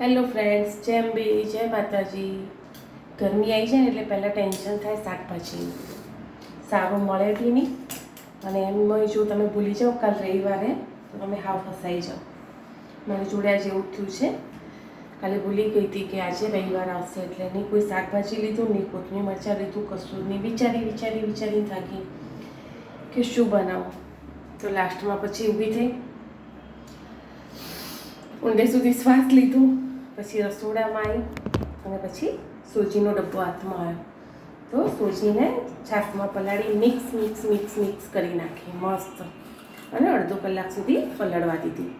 Hello friends જેમ બે, જય માતાજી. ગરમી આવી જાય ને એટલે પહેલાં ટેન્શન થાય શાકભાજી. સારું મળે બી નહીં. અને એમ જો તમે ભૂલી જાઓ કાલ રવિવારે, તો તમે હાવ ફસાઈ જાઓ. મારે જોડે આજે એવું થયું છે. કાલે ભૂલી ગઈ હતી કે આજે રવિવાર આવશે એટલે નહીં કોઈ શાકભાજી લીધું, નહીં કોથમીર મરચાં લીધું, કશું નહીં. વિચારી વિચારી વિચારી થાકી કે શું બનાવું? તો લાસ્ટમાં પછી ઊભી થઈ. ઊંડે સુધી શ્વાસ લીધો. પછી રસોડામાં આવી અને પછી સોજીનો ડબ્બો હાથમાં આવ્યો. તો સોજીને છાશમાં પલાળી મિક્સ મિક્સ મિક્સ મિક્સ કરી નાખી, મસ્ત. અને અડધો કલાક સુધી પલળવા દીધી.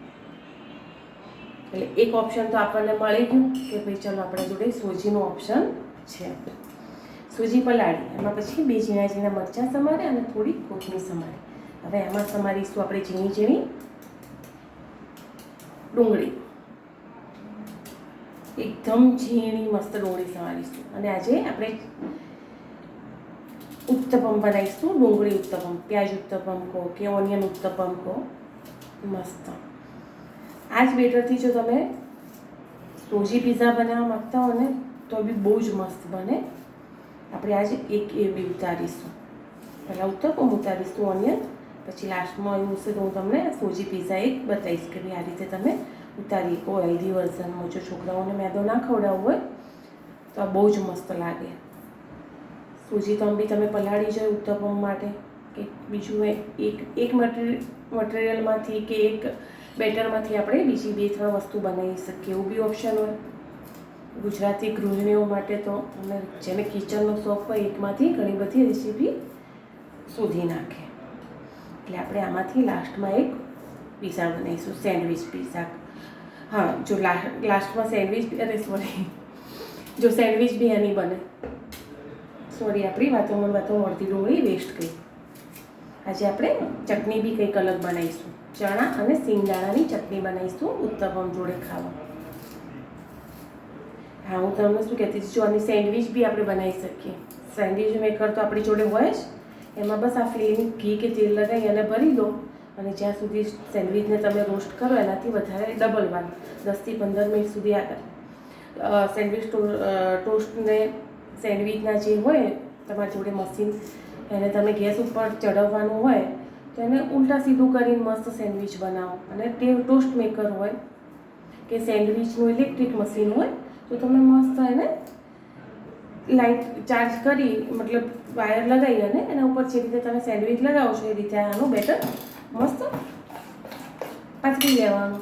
એટલે એક ઓપ્શન તો આપણને મળી ગયું કે ભાઈ ચલો આપણા જોડે સોજીનો ઓપ્શન છે. સૂજી પલાળી, એમાં પછી બે ઝીણા ઝીણા મરચાં સમારે અને થોડી કોથમીર સમારે. હવે એમાં સમારીશું આપણે ઝીણી ઝીણી ડુંગળી. એકદમ ઝીણી મસ્ત ડુંગળી સમારીશું. અને આજે આપણે ઉત્તપમ બનાવીશું, ડુંગળી ઉત્તપમ, પ્યાજ ઉત્તપમ કહો કે ઓનિયન ઉત્તપમ કહો. મસ્ત. આ જ બેટરથી જો તમે સોજી પીઝા બનાવવા માગતા હો ને, તો બી બહુ જ મસ્ત બને. આપણે આજે એક એ બી ઉતારીશું. પહેલાં ઉત્તપમ ઉતારીશું ઓનિયન પછી લાસ્ટમાં એવું હશે તો હું તમને સોજી પીઝા એક બતાવીશ કે ભાઈ આ રીતે તમે ઉતારી કોઈ હેલ્ધી વર્ઝનમાં જો છોકરાઓને મેદો ના ખવડાવવો હોય, તો આ બહુ જ મસ્ત લાગે. સૂજી તો બી તમે પલાળી જાય ઉત્તપમ માટે. કે બીજું એક એક મટીરિયલ મટીરિયલમાંથી કે એક બેટરમાંથી આપણે બીજી બે ત્રણ વસ્તુ બનાવી શકીએ. એવું બી ઓપ્શન હોય. ગુજરાતી ગૃહિણીઓ માટે તો અમે જેને કિચનનો શોખ હોય, એકમાંથી ઘણી બધી રેસીપી શોધી નાખે. એટલે આપણે આમાંથી લાસ્ટમાં એક પીઝા બનાવીશું સેન્ડવિચ પીઝા હા, જો લાસ્ટમાં સેન્ડવિચ અરે સોરી જો સેન્ડવિચ બી એની બને. સોરી આપણી વાતોમાં વાતો અડધી ડુંગળી વેસ્ટ કરી આજે આપણે ચટણી બી કંઈક અલગ બનાવીશું. ચણા અને સિંગદાણાની ચટણી બનાવીશું, ઉત્તપમ જોડે ખાવા. હા, હું તમને શું કહેતી છું જો આની સેન્ડવિચ બી આપણે બનાવી શકીએ. સેન્ડવિચ મેકર તો આપણી જોડે હોય જ. એમાં બસ આ ફ્લેમ, ઘી કે તેલ લગાવી અને ભરી દો. અને જ્યાં સુધી સેન્ડવિચને તમે રોસ્ટ કરો, એનાથી વધારે ડબલ વાર દસથી પંદર મિનિટ સુધી આગળ સેન્ડવિચ ટોસ્ટને સેન્ડવિચના જે હોય, તમારી જોડે મશીન, એને તમે ગેસ ઉપર ચડવવાનું હોય, તો એને ઉલટા સીધું કરીને મસ્ત સેન્ડવિચ બનાવો. અને તે ટોસ્ટ મેકર હોય, કે સેન્ડવિચનું ઇલેક્ટ્રિક મશીન હોય, તો તમે મસ્ત એને લાઇટ ચાર્જ કરી, મતલબ વાયર લગાવી અને એના ઉપર જે રીતે તમે સેન્ડવિચ લગાવો છો, એ રીતે આનું બેટર મસ્ત પાથરી લેવાનું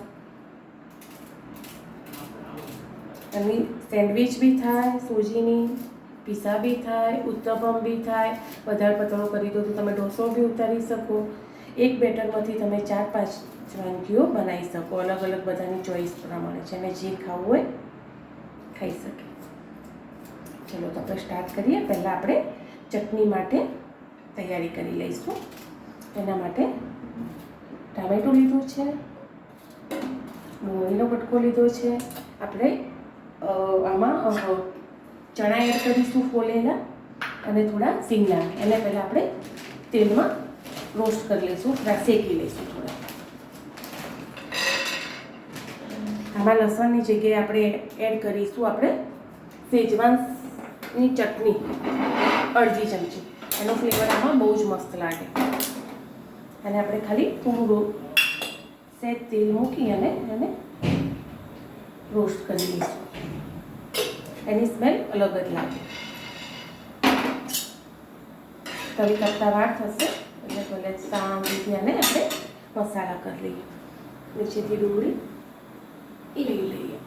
એની સેન્ડવિચ બી થાય સૂજીની પીઝા બી થાય ઉત્તપમ બી થાય વધારે પતળો કરી દો તો તમે ઢોસો બી ઉતારી શકો એક બેટરમાંથી તમે ચાર પાંચ વાનગીઓ બનાવી શકો અલગ અલગ બધાની ચોઈસ પ્રમાણે છે અને જે ખાવું હોય ખાઈ શકે ચલો તો આપણે સ્ટાર્ટ કરીએ પહેલાં આપણે ચટણી માટે તૈયારી કરી લઈશું એના માટે ટામેટું લીધું છે ડુંગળીનો કટકો લીધો છે. આપણે આમાં ચણા એડ કરીશું ફોલેલા અને થોડા સિંગદાણા એને પહેલાં આપણે તેલમાં રોસ્ટ કરી લઈશું શેકી લઈશું થોડા. આમાં લસણની જગ્યાએ આપણે એડ કરીશું આપણે સેજવાનની ચટણી અડધી ચમચી. એનો ફ્લેવર આમાં બહુ જ મસ્ત લાગે. અને આપણે ખાલી થોડું સેજ તેલ મૂકી અને એને રોસ્ટ કરી લઈશું. એની સ્મેલ અલગ જ લાગે. તવી કરતાં વાર થશે, એટલે ભલે શાંતિથી અને આપણે મસાલા કરી લઈએ. નીચેથી ડુંગળી લઈ લઈએ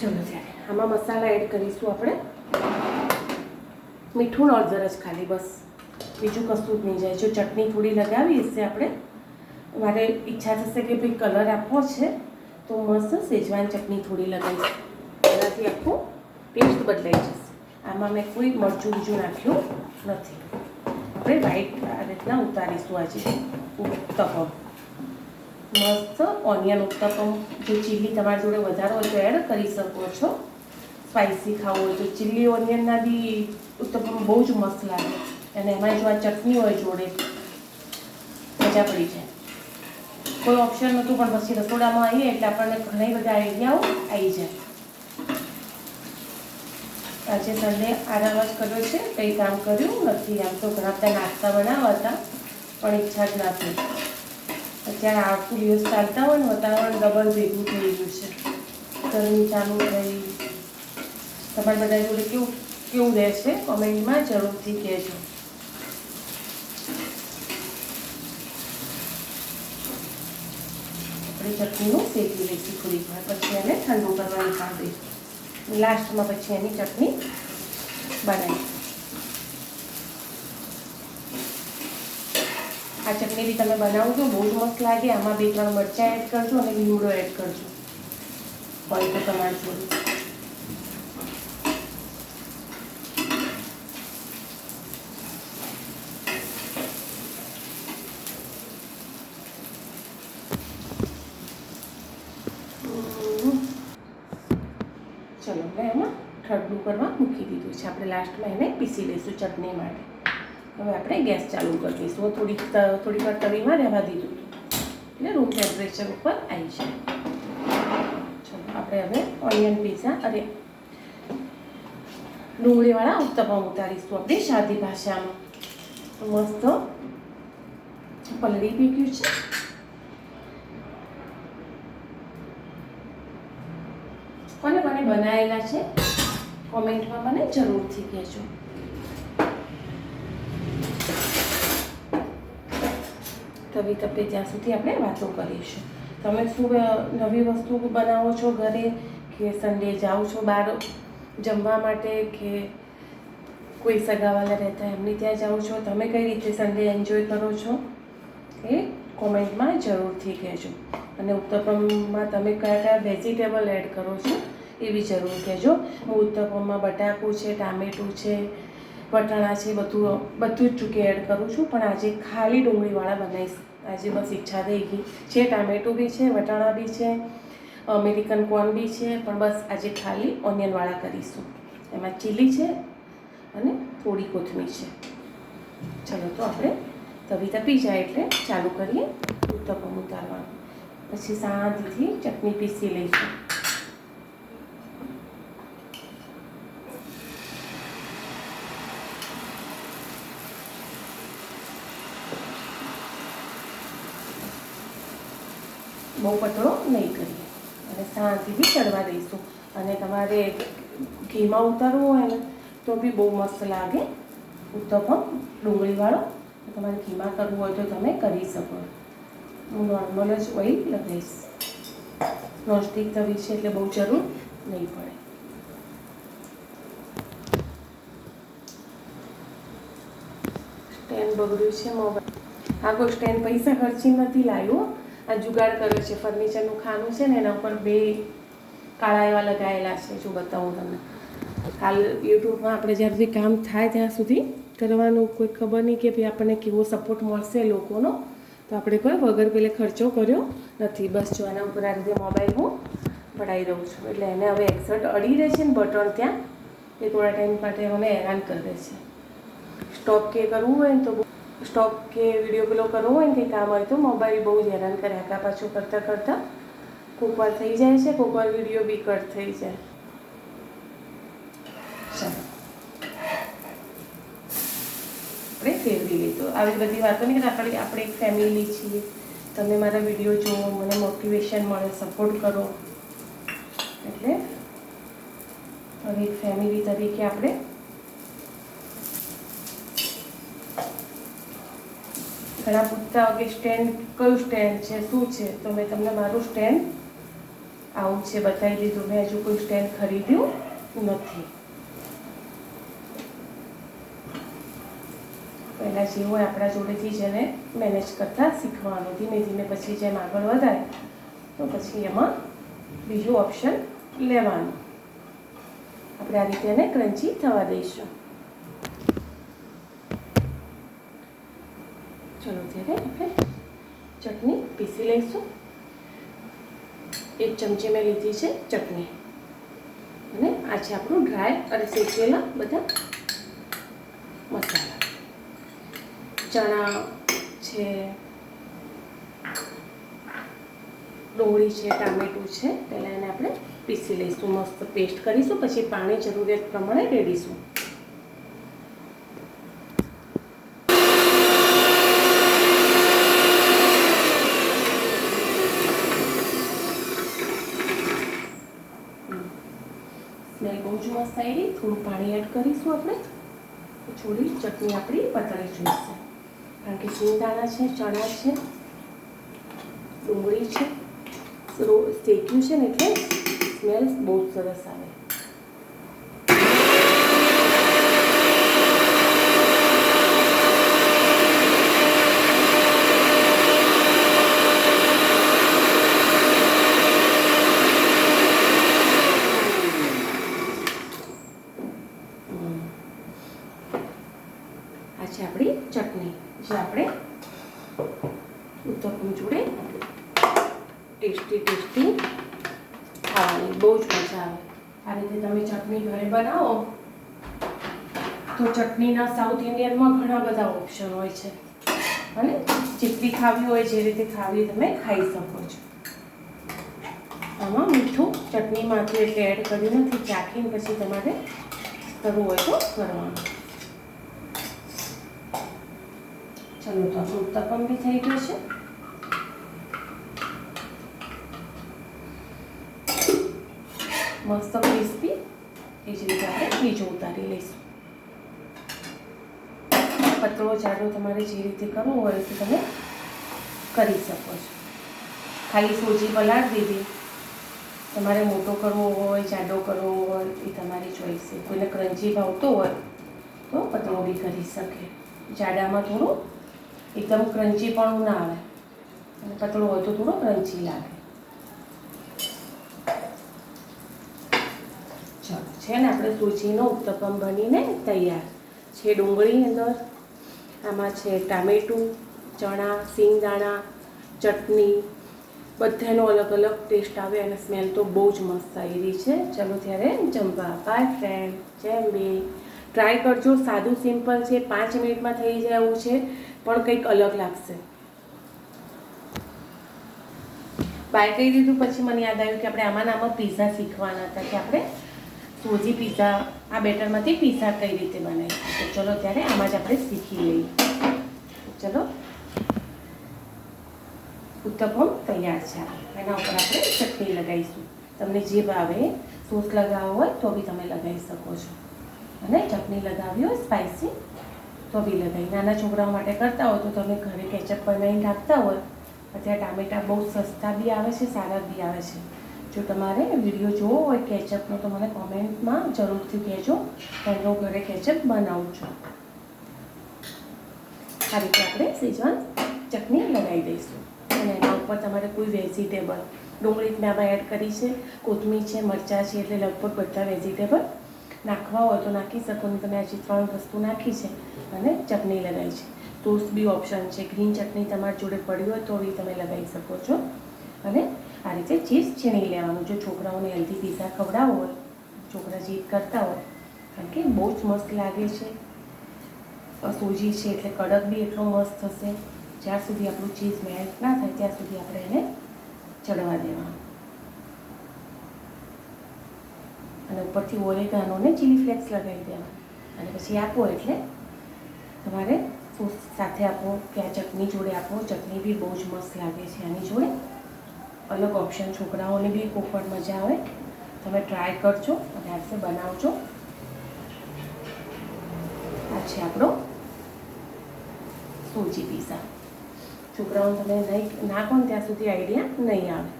ચલો ત્યારે આમાં મસાલા એડ કરીશું આપણે. મીઠું અડધર જ ખાલી, બસ. બીજું કશું જ નહીં જાય. જો ચટણી થોડી લગાવી હશે આપણે, મારે ઈચ્છા થશે કે ભાઈ કલર આપવો છે, તો મસ્ત શેજવાન ચટણી થોડી લગાવીશ. એનાથી આખું ટેસ્ટ બદલાઈ જશે. આમાં મેં કોઈ મરચું બીજું નાખ્યું નથી. આપણે વ્હાઈટ આ રીતના ઉતારીશું આજે. ઉત્તપમ. મસ્ત ઓનિયન ઉત્તપમ. જો ચીલી તમારી જોડે વધારે હોય તો એડ કરી શકો છો. સ્પાઇસી ખાવું હોય તો ચીલી ઓનિયનના બી ઉત્તપમ બહુ જ મસ્ત લાગે. અને એમાં જો આ ચટણી હોય જોડે, મજા પડી જાય. કોઈ ઓપ્શન નહોતું, પણ પછી રસોડામાં આવીએ એટલે આપણને ઘણી બધા આઈડિયાઓ આવી જાય. આજે સન્ડે આરામ કર્યો છે, કંઈ કામ કર્યું નથી, આમ તો ઘણા બધા નાસ્તા બનાવવા હતા, પણ ઈચ્છા જ ના થઈ. અત્યારે આખું દિવસ ચાલતા હોય ને, વાતાવરણ ડબલ ભેગું થઈ ગયું છે. ગરમી ચાલુ થઈ તમારા બધા જોડે કેવું કેવું રહેશે કોમેન્ટમાં જરૂરથી કહેજો. આપણે ચટણીનું શેકી લઈશું થોડીક વાર, પછી એને ઠંડુ કરવાની કાઢી દઈશું. લાસ્ટમાં પછી એની ચટણી બનાવી આ ચટણી બી તમે બનાવજો, બહુ જ મસ્ત લાગે. આમાં બે ત્રણ મરચાં એડ કરજો અને લીમડો એડ કરજો. હોય તો તમારી જોડે હમ. ચલો હવે એમાં ઠંડુ મૂકી દીધું છે. આપણે લાસ્ટમાં એને પીસી લઈશું ચટણી માટે. હવે આપણે ગેસ ચાલુ કરી દઈશું. થોડીક થોડીક વાર તવીમાં રહેવા દીધું એટલે રૂમ ટેમ્પરેચર ઉપર આવી જાય. આપણે હવે ઓનિયન પીઝા અરે ડુંગળીવાળા ઉત્તપમ ઉતારીશું આપણી સાદી ભાષામાં. મસ્ત પલળી પી ગયું છે. કોને કોને બનાવેલા છે? કોમેન્ટમાં મને જરૂરથી કહેજો. તવી તપે ત્યાં સુધી આપણે વાતો કરીશું. તમે શું નવી વસ્તુ બનાવો છો ઘરે? કે સન્ડે જાઓ છો બહાર જમવા માટે? કે કોઈ સગાવાલા રહેતા એમની ત્યાં જાઓ છો? તમે કઈ રીતે સન્ડે એન્જોય કરો છો? એ કોમેન્ટમાં જરૂરથી કહેજો. અને ઉત્તપમમાં તમે કયા કયા વેજીટેબલ એડ કરો છો? એ બી જરૂર કહેજો હું ઉત્તપમમાં બટાકું છે, ટામેટું છે, વટાણા છે, બધું બધું જ ચૂકે એડ કરું છું. પણ આજે ખાલી ડુંગળીવાળા બનાવીશ. આજે બસ ઈચ્છા થઈ ગઈ. છે, ટામેટું બી છે, વટાણા બી છે, અમેરિકન કોર્ન બી છે, પણ બસ આજે ખાલી ઓનિયનવાળા કરીશું. એમાં ચીલી છે અને થોડી કોથમીર છે. ચલો, તો આપણે તવી તપી જાય એટલે ચાલુ કરીએ ઉત્તપમ ઉતારવાનું. પછી શાંતિથી ચટણી પીસી લઈશું. બહુ પતળો નહીં કરીએ. અને શાંતિથી ચડવા દઈશું. અને તમારે ઘીમાં ઉતારવું હોય ને, તો બી બહુ મસ્ત લાગે. ઉત્તપમ, ડુંગળીવાળો. તમારે ઘીમાં કરવું હોય તો તમે કરી શકો. હું નોર્મલ જ ઓઇલ લગાવીશ. નોનસ્ટિક તવી છે એટલે બહુ જરૂર નહીં પડે. સ્ટેન્ડ બગડ્યું છે મોબાઈલ. આગળ સ્ટેન્ડ પૈસા ખર્ચી નથી લાવ્યો. આ જુગાડ કર્યો છે ફર્નિચરનું ખાનું છે ને, એના ઉપર બે કાળા એવા લગાવેલા છે, જો બતાવું તમને. હાલ યુટ્યુબમાં આપણે જ્યાં સુધી કામ થાય ત્યાં સુધી કરવાનું કોઈ ખબર નહીં કે ભાઈ આપણને કેવો સપોર્ટ મળશે લોકોનો, તો આપણે કોઈ વગર પેલે ખર્ચો કર્યો નથી. બસ જો આના ઉપર આ રીતે મોબાઈલ હું પડાવી રહું છું. એટલે એને હવે એક્સર્ટ અડી રહે છે ને બટન ત્યાં, એ થોડા ટાઈમ માટે મને હેરાન કરે છે. સ્ટોપ કે કરવું હોય ને તો સ્ટોપ કે વીડિયો પેલો કરવો હોય ને કંઈ કામ હોય તો મોબાઈલ બહુ જ હેરાન કરે આકા પાછું કરતાં કરતાં. કોક વાર થઈ જાય છે, કોક વાર વીડિયો બી કટ થઈ જાય. આપણે ફેરવી લીધું આવી બધી વાતો નહીં આપણે આપણે એક ફેમિલી છીએ. તમે મારા વીડિયો જુઓ, મને મોટિવેશન મળે સપોર્ટ કરો. એટલે, હવે એક ફેમિલી તરીકે આપણે ઘણા પૂછતા કે સ્ટેન્ડ કયું સ્ટેન્ડ છે, શું છે? તો મેં તમને મારું સ્ટેન્ડ આવું છે, બતાવી દીધું. મેં હજુ કોઈ સ્ટેન્ડ ખરીદ્યું નથી. પહેલાં જે હોય આપણા જોડેથી જ એને મેનેજ કરતાં શીખવાનું. ધીમે ધીમે પછી જેમ આગળ વધાય તો પછી એમાં બીજું ઓપ્શન લેવાનું. આપણે આ રીતે એને ક્રંચી થવા દઈશું. ચલો આપણે ચટણી પીસી લઈશું. એક ચમચી મેં લીધી છે ચટણી. અને આ છે આપણું ડ્રાય અને શેકેલા બધા મસાલા. ચણા છે, ડોળી છે, ટામેટું છે, પહેલાં એને આપણે પીસી લઈશું. મસ્ત પેસ્ટ કરીશું, પછી પાણી જરૂરિયાત પ્રમાણે રેડીશું સ્મેલ બહુ જ મસ્ત આવી થોડું પાણી એડ કરીશું આપણે. થોડી ચટણી આપણી પતળી જોઈશે. કારણ કે સિંગદાણા છે, ચણા છે, ડુંગળી છે. શેક્યું છે ને એટલે સ્મેલ બહુ સરસ આવે હમ. આ છે આપણી ચટણી જે આપણે ઉત્તપમ જોડે ટેસ્ટી ટેસ્ટી ખાવાની, બહુ જ મજા આવે. આ રીતે તમે ચટણી ઘરે બનાવો, તો ચટણીના સાઉથ ઇન્ડિયનમાં ઘણા બધા ઓપ્શન હોય છે. અને જેટલી ખાવી હોય જે રીતે ખાવી તમે ખાઈ શકો છો. આમાં મીઠું ચટણીમાંથી એટલે એડ કર્યું નથી, ચાખીને પછી તમારે કરવું હોય તો કરવાનું. ચલો, તો આપણું ઉત્તપમ બી થઈ ગયું છે. મસ્ત ક્રિસ્પી એ જ રીતે આપણે બીજો ઉતારી લઈશું પતળો જાડો તમારે જે રીતે કરવો હોય તો તમે કરી શકો છો. ખાલી સોજી પલાળી દીધી. તમારે મોટો કરવો હોય, જાડો કરવો હોય, એ તમારી ચોઈસ છે. કોઈને ક્રંચી ભાવતો હોય, તો પતળો બી કરી શકે. જાડામાં થોડું એકદમ ક્રંચી પણ ના આવે. અને પતળો હોય તો થોડો ક્રંચી લાગે ચાલો છે ને, આપણે સૂજીનો ઉત્તપમ બનીને તૈયાર. છે ડુંગળી અંદર. આમાં છે ટામેટું, ચણા, સિંગદાણા, ચટણી, બધાનો અલગ અલગ ટેસ્ટ આવે અને સ્મેલ તો બહુ જ મસ્ત આવી છે. ચલો ત્યારે જમવા. બાય ફ્રેન્ડ જેમ બે ટ્રાય કરજો. સાદું સિમ્પલ છે. પાંચ મિનિટમાં થઈ જાય એવું છે. પણ કંઈક અલગ લાગશે. બાય કહી દીધું. પછી મને યાદ આવ્યું કે આપણે આમાં આમાં પીઝા શીખવાના હતા કે આપણે સોજી પીઝા, આ બેટરમાંથી પીઝા કઈ રીતે બને? તો ચલો ત્યારે આમાં જ આપણે શીખી લઈએ. ચલો. ઉત્તપમ તૈયાર છે. એના ઉપર આપણે ચટણી લગાવીશું. તમને જે ભાવે, સોસ લગાવવો હોય તો બી તમે લગાવી શકો છો. અને ચટણી લગાવી હોય સ્પાઇસી તો બી લગાવી. નાના છોકરાઓ માટે કરતા હોય તો તમે ઘરે કેચઅપ બનાવીને રાખતા હોય. અત્યારે ટામેટા બહુ સસ્તા બી આવે છે, સારા બી આવે છે. જો તમારે વીડિયો જોવો હોય કેચઅપનો તો મને કોમેન્ટમાં જરૂરથી કહેજો. હું ઘરે કેચઅપ બનાવું છું. આ રીતે આપણે સેજવાન ચટણી લગાવી દઈશું. અને એના ઉપર તમારે કોઈ વેજીટેબલ ડુંગળી મેં એડ કરી છે, કોથમીર છે, મરચાં છે, એટલે લગભગ બધા વેજીટેબલ નાખવા હોય તો નાખી શકો ને તમે હજી ત્રણ વસ્તુ નાખી છે અને ચટણી લગાવી છે. ટોસ્ટ બી ઓપ્શન છે. ગ્રીન ચટણી તમારી જોડે પડી હોય તો બી તમે લગાવી શકો છો. અને આ રીતે ચીઝ છીણી લેવાનું. જો છોકરાઓને હેલ્ધી પીઝા ખવડાવવો હોય, છોકરા જીદ કરતા હોય, કારણ કે બહુ જ મસ્ત લાગે છે. સૂજી છે એટલે કડક બી એટલો મસ્ત થશે. જ્યાં સુધી આપણું ચીઝ મેલ્ટ ના થાય, ત્યાં સુધી આપણે એને ચડવા દેવાનું. અને ઉપરથી ઓરેગાનો ને ચીલી ફ્લેક્સ લગાવી દેવા અને પછી આપો એટલે તમારે સાથે આપો કે આ ચટણી જોડે આપો. ચટણી બી બહુ જ મસ્ત લાગે છે આની જોડે. અલગ ઓપ્શન છોકરાઓને બી કોકડ મજા આવે. તમે ટ્રાય કરજો અને આજે બનાવજો. આ છે આપણો સૂજી પીઝા છોકરાઓ તમે નહીં નાખો ને ત્યાં સુધી આઈડિયા નહીં આવે.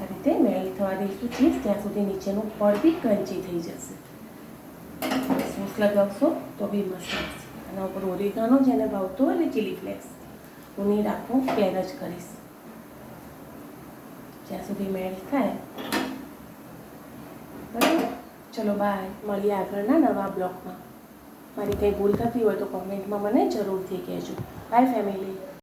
આ રીતે મેલ્ટ થવા દઈશું ચીઝ ત્યાં સુધી નીચેનું પડ બી ક્રંચી થઈ જશે. સોસ લગાવશો તો બી મસ્ત લાગશે આના ઉપર ઓરિગાનો જેને ભાવતો હોય ને ચીલી ફ્લેક્સ હું નહીં રાખું પ્લેન જ કરીશ. જ્યાં સુધી મેલ્ટ થાય. બરાબર? ચલો બાય મળીએ આગળના નવા બ્લોગમાં મારી કંઈ ભૂલ થતી હોય તો કોમેન્ટમાં મને જરૂરથી કહેજો. By family